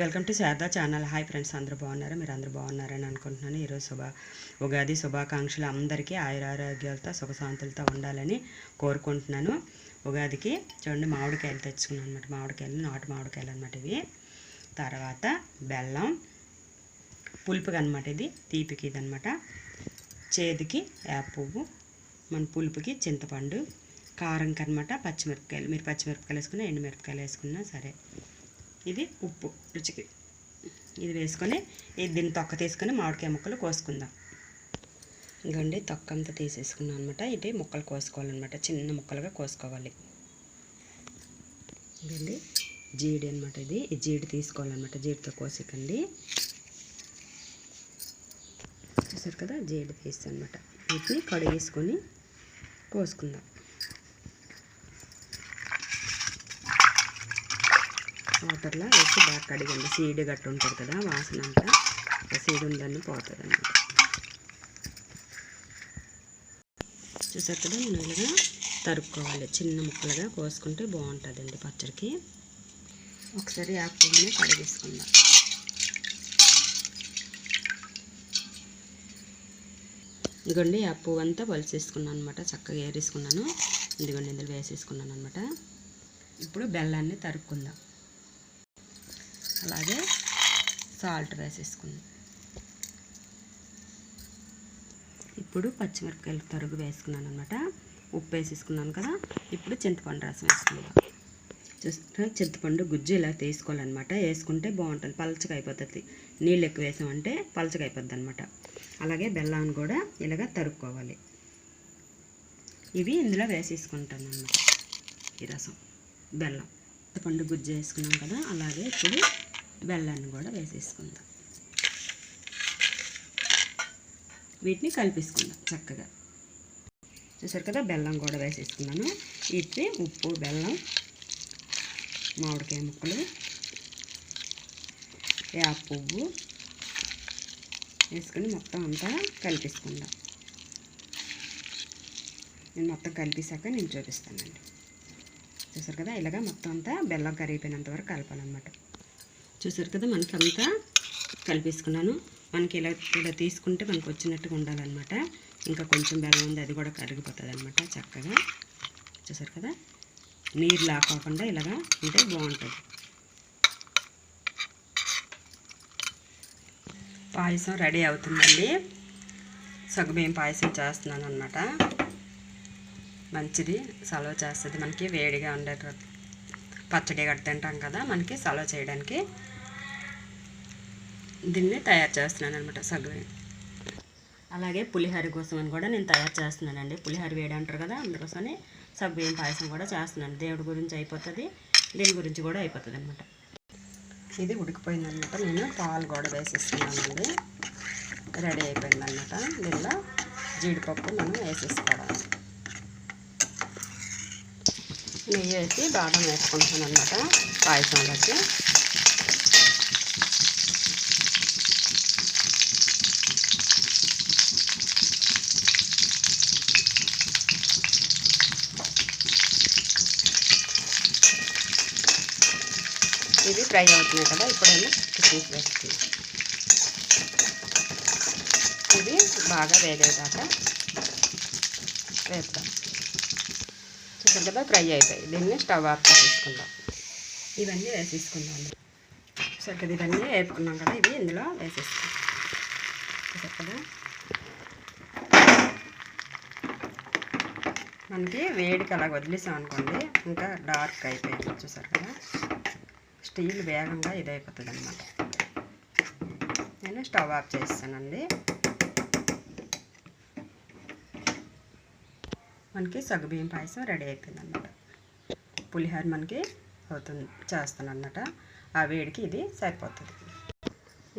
Welcome to Sharada channel. Hi friends అందరూ బాగున్నారు? మీరు అందరూ బాగున్నారని అనుకుంటున్నాను. ఈరోజు శుభ ఉగాది శుభాకాంక్షలు అందరికీ ఆయురారోగ్యాలతో సుఖశాంతులతో ఉండాలని కోరుకుంటున్నాను. ఉగాదికి చూడండి మామిడికాయలు తెచ్చుకున్నాను అనమాట మామిడికాయలు నాటు మామిడికాయలు అనమాట ఇవి. తర్వాత బెల్లం పులుపుకి అనమాట ఇది తీపికి ఇది అనమాట చేదుకి వేప పువ్వు మన పులుపుకి చింతపండు కారంకి అనమాట పచ్చిమిరపకాయలు. మీరు పచ్చిమిరపకాయలు వేసుకున్నా ఎండుమిరపకాయలు వేసుకున్నా సరే. ఇది ఉప్పు రుచికి. ఇది వేసుకొని ఇది దీన్ని తొక్క తీసుకొని మామిడికాయ ముక్కలు కోసుకుందాం. ఇంకండి తొక్క అంతా తీసేసుకున్నాం అనమాట ఇది ముక్కలు కోసుకోవాలన్నమాట. చిన్న ముక్కలుగా కోసుకోవాలి. ఇంకండి జీడి అనమాట ఇది. ఈ జీడి తీసుకోవాలన్నమాట. జీడితో కోసికండి. చూసారు కదా? జీడి తీస్తాను అనమాట వీటిని కడిగేసుకొని కోసుకుందాం. వాటర్లో వేసి బాగా కడిగండి. సీడ్ గట్టు ఉంటుంది కదా వాసన అంతా సీడ్ ఉందని పోతుంది అన్నమాట చూసారు కదా నేను ఇలాగా తరుక్కోవాలి. చిన్న ముక్కలుగా కోసుకుంటే బాగుంటుందండి పచ్చడికి. ఒకసారి ఆకుని కడిగేసుకుందాం. ఇదిగోండి ఆ పువ్వు అంతా పలిసేసుకున్నాను అనమాట. చక్కగా ఏరేసుకున్నాను. ఇదిగోండి ఇందులో వేసేసుకున్నాను అనమాట. ఇప్పుడు బెల్లాన్ని తరుక్కుందాం. అలాగే సాల్ట్ వేసేసుకుందాం. ఇప్పుడు పచ్చిమిరపకాయలు తరుగు వేసుకున్నాను అనమాట ఉప్పు వేసేసుకున్నాను కదా. ఇప్పుడు చింతపండు రసం వేసుకుందాం. చూస్తే చింతపండు గుజ్జు ఇలా తీసుకోవాలన్నమాట. వేసుకుంటే బాగుంటుంది. పలచగా అయిపోతుంది. నీళ్ళు ఎక్కువ వేసామంటే పలచగా అయిపోద్ది అనమాట అలాగే బెల్లాన్ని కూడా ఇలాగ తరుక్కోవాలి. ఇవి ఇందులో వేసేసుకుంటాను అనమాట ఈ రసం. బెల్లం. చింతపండు గుజ్జు వేసుకున్నాం కదా. అలాగే ఇప్పుడు బెల్లాన్ని కూడా వేసేసుకుందాం. వీటిని కలిపేసుకుందాం చక్కగా. చూసారు కదా బెల్లం కూడా వేసేసుకున్నాను. ఇది ఉప్పు బెల్లం మామిడికాయ ముక్కలు వేప పువ్వు వేసుకొని మొత్తం అంతా కలిపేసుకుందాం. నేను మొత్తం కలిపేశాక నేను చూపిస్తానండి. చూసారు కదా ఇలాగా మొత్తం అంతా బెల్లం కరిగిపోయినంత వరకు కలపాలన్నమాట. చూసారు కదా మనకి అంతా కలిపేసుకున్నాను. మనకి ఇలా ఇలా తీసుకుంటే మనకు వచ్చినట్టుగా ఉండాలన్నమాట. ఇంకా కొంచెం బెల్లం ఉంది అది కూడా కరిగిపోతుంది అనమాట చక్కగా. చూసారు కదా నీరు లాకోకుండా ఇలాగా ఉంటే బాగుంటుంది. పాయసం రెడీ అవుతుందండి. సగ్గుబియ్యం పాయసం చేస్తున్నాను అనమాట మంచిది సలవ చేస్తుంది. మనకి వేడిగా ఉండే పచ్చడి గట్ట తింటాం కదా మనకి సలవ చేయడానికి. దీన్ని తయారు చేస్తున్నాను అనమాట సగ్గుబియ్యం అలాగే పులిహోర కోసం అని కూడా నేను తయారు చేస్తున్నానండి. పులిహోర వేడి అంటారు కదా అందుకోసమని సగ్గుబియ్యం పాయసం కూడా చేస్తున్నాను. దేవుడి గురించి అయిపోతుంది దీని గురించి కూడా అయిపోతుంది అనమాట ఇది ఉడికిపోయిందనమాట నేను పాలు కూడా వేసేస్తున్నానండి. రెడీ అయిపోయిందనమాట దీనిలో జీడిపప్పు మనం వేసేసుకోవాలి. నెయ్యి వేసి బాదం వేసుకుంటాను అనమాట పాయసంలోకి. ఇవి ఫ్రై అవుతున్నాయి కదా ఇప్పుడైనా కిస్మిస్ వేస్తుంది ఇది బాగా వేగేదాకా వేస్తాం చూసారు కదా ఫ్రై అయిపోయి దీన్ని స్టవ్ ఆఫ్ చేసుకుందాం ఇవన్నీ వేసేసుకుందాం. చూసారు కదా ఇవన్నీ వేపుకున్నాం కదా ఇవి ఇందులో వేసేసుకుందాం. చూసారు కదా? మనకి వేడికి అలా వదిలేసాం అనుకోండి ఇంకా డార్క్ అయిపోయింది. చూసారు కదా? స్టీల్ వేగంగా ఇదైపోతుంది అనమాట నేను స్టవ్ ఆఫ్ చేస్తానండి. మనకి సగ్గుబియ్యం పాయసం రెడీ అయిపోయింది అనమాట పులిహోర మనకి అవుతుంది చేస్తాను అనమాట ఆ వేడికి ఇది సరిపోతుంది.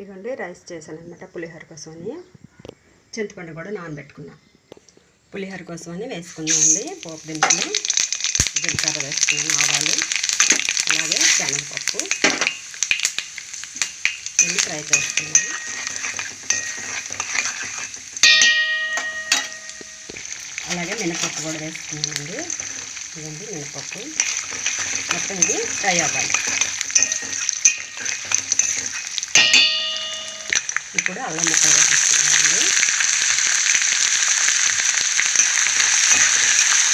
ఇవ్వండి రైస్ చేశాను అనమాట పులిహోర కోసమని. చింతపండు కూడా నానబెట్టుకున్నాం. పులిహోర కోసమని వేసుకున్నాం అండి. పోపు దింపులు జీలకర్ర వేసుకున్నాను ఆవాలు. అలాగే శనగపప్పు. ఇవి ఫ్రై చేసుకున్నాను అలాగే మినపప్పు కూడా వేసుకున్నానండి ఇదండి మినపప్పు. మొత్తం ఇది ఫ్రై అవ్వాలి. ఇప్పుడు అల్లం ముక్కలు వేసేస్తున్నామండి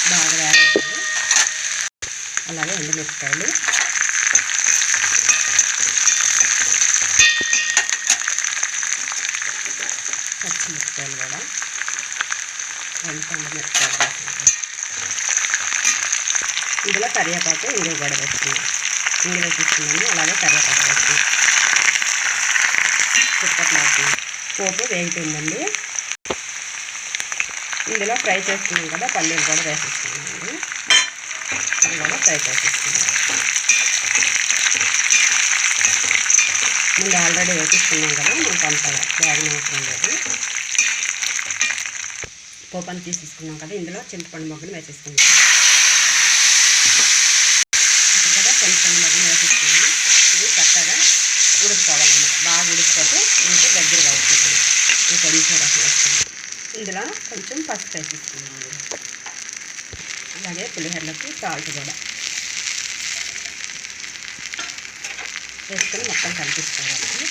బాగా వేరే అలాగే ఎండుమిరపకాయలు. పచ్చిమిరపకాయలు కూడా. రెండు మిరపకాయలు వేసుకుంటాం ఇందులో కరివేపాకు ఇంగువ కూడా వేసుకున్నాం ఇంగువ వేసుకున్నాను అలాగే కరివేపాకు వేసుకున్నాం చుట్టట్లేదు పోపు వేగుతుందండి. ఇందులో ఫ్రై చేసుకున్నాం కదా పల్లీలు కూడా వేసేసుకున్నామండి అది కూడా ఫ్రై చేసేసుకున్నాం ముందు ఆల్రెడీ వేపిస్తున్నాం కదా మనకు అంత బ్యాగ్ అవసరం లేదు పోపు అని తీసేసుకున్నాం కదా ఇందులో చింతపండు మొగ్గలు వేసేసుకున్నాం. కదా చింతపండు మొగ్గలు వేసేసుకున్నాము ఇది చక్కగా ఉడికిపోవాలన్నమాట. బాగా ఉడికిపోతే ఇంకా దగ్గరగా అవుతుంది. ఇంకా కొంచెం రసం ఇందులో కొంచెం పసుపు వేసేసుకున్నాం. అలాగే పులిహోరలోకి సాల్ట్ కూడా వేసుకొని మొత్తం కనిపిస్తుంది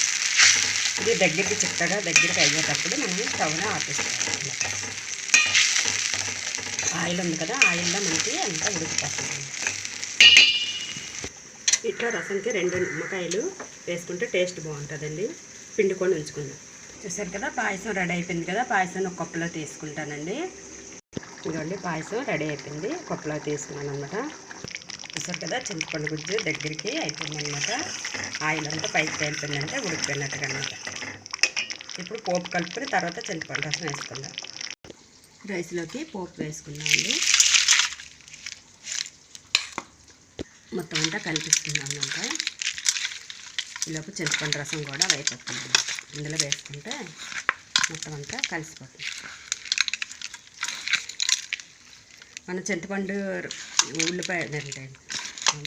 ఇది దగ్గరికి చిక్కగా దగ్గరికి అయ్యేటప్పుడు మనం స్టవ్ని ఆపేసుకోవాలి. ఆయిల్ ఉంది కదా ఆయిల్లో మనకి అంతా ఉడికిపోతుంది. ఇట్లా రసంకి రెండు నిమ్మకాయలు వేసుకుంటే టేస్ట్ బాగుంటుందండి. పిండుకొని ఉంచుకుందాం. చూసారు కదా పాయసం రెడీ అయిపోయింది కదా పాయసం ఒక కప్పులో తీసుకుంటానండి. ఇదిగోండి పాయసం రెడీ అయిపోయింది కప్పులో తీసుకున్నాను అనమాట చూసారు కదా చింతపండు గుజ్జు దగ్గరికి అయిపోయిందనమాట ఆయిల్ అంతా పైకి తేలిపోయిందంటే ఉడికిపోయినట్టుగా అనమాట ఇప్పుడు పోపు కలుపుకొని తర్వాత చింతపండు రసం వేసుకుందాం. రైస్లోకి పోపు వేసుకుందామండి మొత్తం అంతా కలిపిస్తున్నాం అనమాట ఈలోపు చింతపండు రసం కూడా అయిపోతుంది. ఇందులో వేసుకుంటే మొత్తం అంతా కలిసిపోతుంది. మన చింతపండు ఉల్లిపాయ అంటే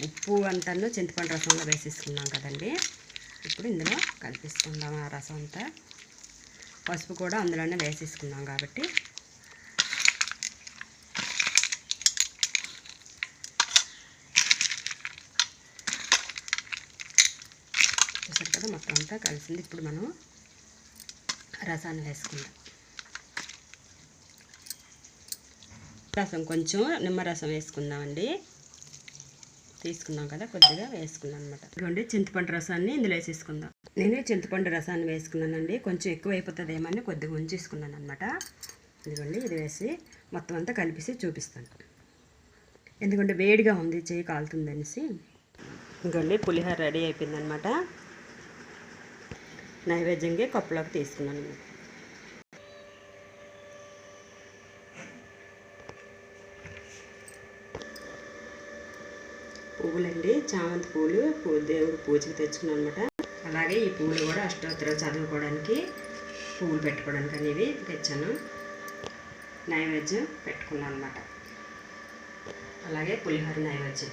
ఉప్పు అంతాను చింతపండు రసంలో వేసేసుకున్నాం కదండి. ఇప్పుడు ఇందులో కలిపేసుకుందాం ఆ రసం అంతా. పసుపు కూడా అందులోనే వేసేసుకున్నాం కాబట్టి చూసారు కదా మొత్తం అంతా కలిసింది. ఇప్పుడు మనం రసాన్ని వేసుకుందాం. రసం కొంచెం నిమ్మరసం వేసుకుందామండి. తీసుకున్నాం కదా కొద్దిగా వేసుకున్నాం అనమాట ఇదిగోండి చింతపండు రసాన్ని ఇందులో వేసేసుకుందాం. నేను చింతపండు రసాన్ని వేసుకున్నానండి. కొంచెం ఎక్కువ అయిపోతుందేమో అని కొద్దిగా ఉంచేసుకున్నాను అనమాట ఇదిగోండి ఇది వేసి మొత్తం అంతా కలిపేసి చూపిస్తాను. ఎందుకంటే వేడిగా ఉంది చేయి కాలుతుంది అనేసి. ఇంకోండి పులిహోర రెడీ అయిపోయిందనమాట నైవేద్యంగా కప్పులోకి తీసుకున్నాను పువ్వులండి చామంతి పూలు పూ దేవుడు పూజకి తెచ్చుకున్నాను అనమాట అలాగే ఈ పూలు కూడా అష్టోత్తరం చదువుకోవడానికి పువ్వులు పెట్టుకోవడానికి అనేవి తెచ్చాను. నైవేద్యం పెట్టుకున్నాను అనమాట అలాగే పులిహోర నైవేద్యం.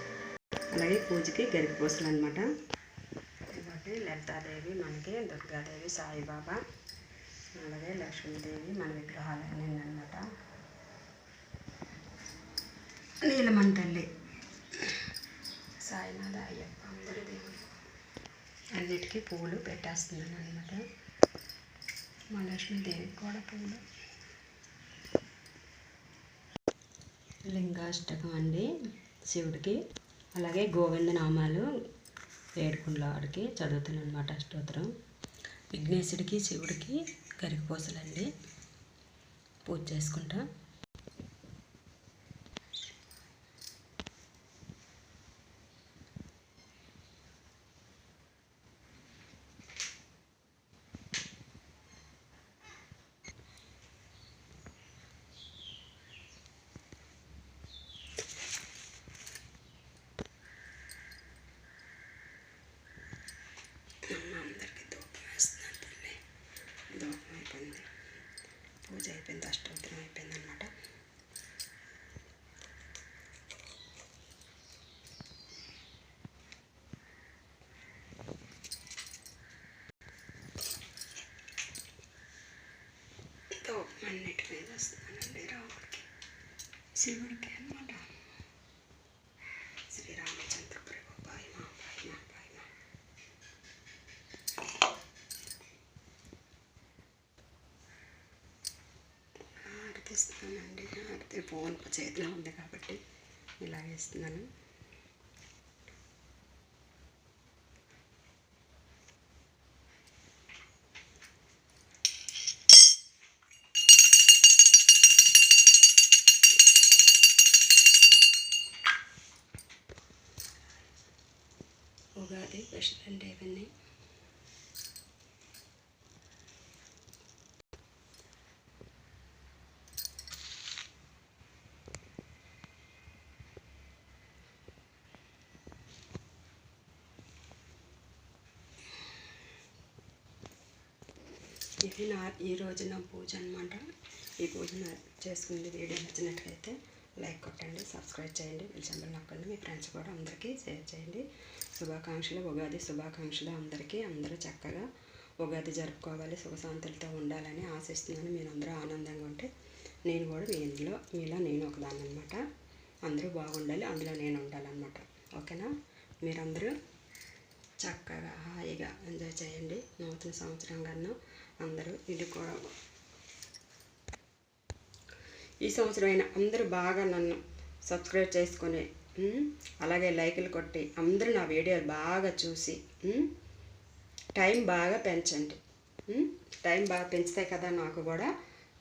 అలాగే పూజకి గరిక పూసలు అనమాట కాబట్టి లలితాదేవి మనకి దుర్గాదేవి సాయిబాబా అలాగే లక్ష్మీదేవి మన విగ్రహాలు అనమాట నీలమణ తల్లి సాయినాథ అయ్యప్ప అందరి దేవుడు. అన్నిటికీ పువ్వులు పెట్టేస్తున్నాను అనమాట మా లక్ష్మీదేవికి కూడా పువ్వులు లింగాష్టకం అండి శివుడికి. అలాగే గోవింద నామాలు ఏడుకుండ్ల ఆడికి చదువుతున్నాను అనమాట అష్టోత్తరం. విఘ్నేశుడికి శివుడికి కరిగిపోసలండి పూజ చేసుకుంటా. అన్నిటి మీద వస్తున్నానండి రాముడికి. శివుడికి అనమాట శ్రీరామచంద్ర ప్రభు పాయమా పాయమా పాయమా ఆడిపిస్తున్నానండి ఆడితే ఫోన్ చేతిలో ఉంది కాబట్టి ఇలా వేస్తున్నాను. స్పెషల్ అంటే ఇవన్నీ ఇది నా ఈ నా పూజ అనమాట ఈ పూజ చేసుకుంది వీడియో నచ్చినట్లయితే లైక్ కొట్టండి సబ్స్క్రైబ్ చేయండి విల్చంబల్ నొక్కండి మీ ఫ్రెండ్స్ కూడా అందరికీ షేర్ చేయండి శుభాకాంక్షలు. ఉగాది శుభాకాంక్షలు అందరికీ. అందరూ చక్కగా ఉగాది జరుపుకోవాలి సుఖశాంతులతో ఉండాలని ఆశిస్తున్నాను. మీరు అందరూ ఆనందంగా ఉంటే నేను కూడా మీ ఇందులో మీలో నేను ఒకదాన్ని అనమాట అందరూ బాగుండాలి అందులో నేను ఉండాలన్నమాట. ఓకేనా? మీరందరూ చక్కగా హాయిగా ఎంజాయ్ చేయండి. నూతన సంవత్సరం కన్నా అందరూ ఇది కూడా ఈ సంవత్సరం అయినా అందరూ బాగా నన్ను సబ్స్క్రైబ్ చేసుకొని అలాగే లైకులు కొట్టి అందరూ నా వీడియోలు బాగా చూసి టైం బాగా పెంచండి. టైం బాగా పెంచితే కదా నాకు కూడా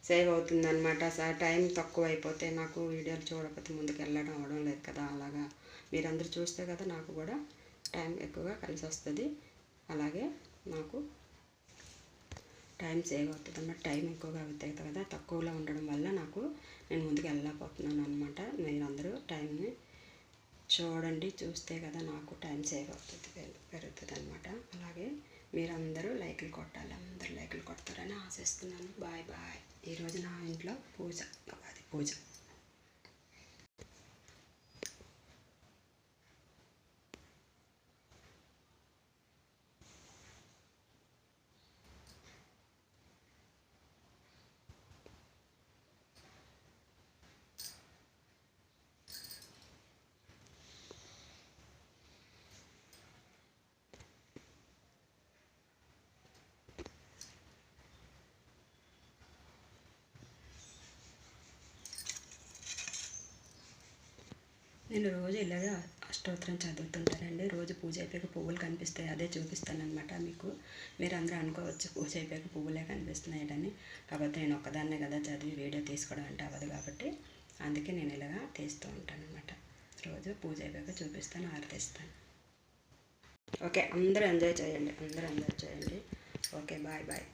సేవ్ అవుతుందన్నమాట. సార్ టైం తక్కువ అయిపోతే నాకు వీడియోలు చూడకపోతే ముందుకు వెళ్ళడం అవడం లేదు కదా అలాగా. మీరందరూ చూస్తే కదా నాకు కూడా టైం ఎక్కువగా కలిసి వస్తుంది. అలాగే నాకు టైం సేవ్ అవుతుంది అన్నమాట టైం ఎక్కువగా అవుతాయి కదా తక్కువలో ఉండడం వల్ల నాకు నేను ముందుకు వెళ్ళలేకపోతున్నాను అనమాట మీరందరూ టైంని చూడండి చూస్తే కదా నాకు టైం సేవ్ అవుతుంది పెరుగుతుంది అనమాట అలాగే మీరందరూ లైకులు కొట్టాలి అందరూ లైకులు కొడతారని ఆశిస్తున్నాను. Bye bye. ఈరోజు నా ఇంట్లో పూజ అది పూజ. నేను రోజు ఇలాగా అష్టోత్తరం చదువుతుంటానండి. రోజు పూజ అయిపోయాక పువ్వులు కనిపిస్తాయి. అదే చూపిస్తానమాట మీకు. మీరు అందరూ అనుకోవచ్చు పూజ అయిపోయాక పువ్వులే కనిపిస్తున్నాయని కాకపోతే నేను ఒక్కదాన్నే కదా చదివి వీడియో తీసుకోవడం అంటే అవ్వదు కాబట్టి అందుకే నేను ఇలాగా తీస్తూ ఉంటాను అనమాట రోజు పూజ అయిపోయాక చూపిస్తాను ఆరతిస్తాను ఓకే అందరూ ఎంజాయ్ చేయండి. అందరూ ఎంజాయ్ చేయండి. Okay bye bye.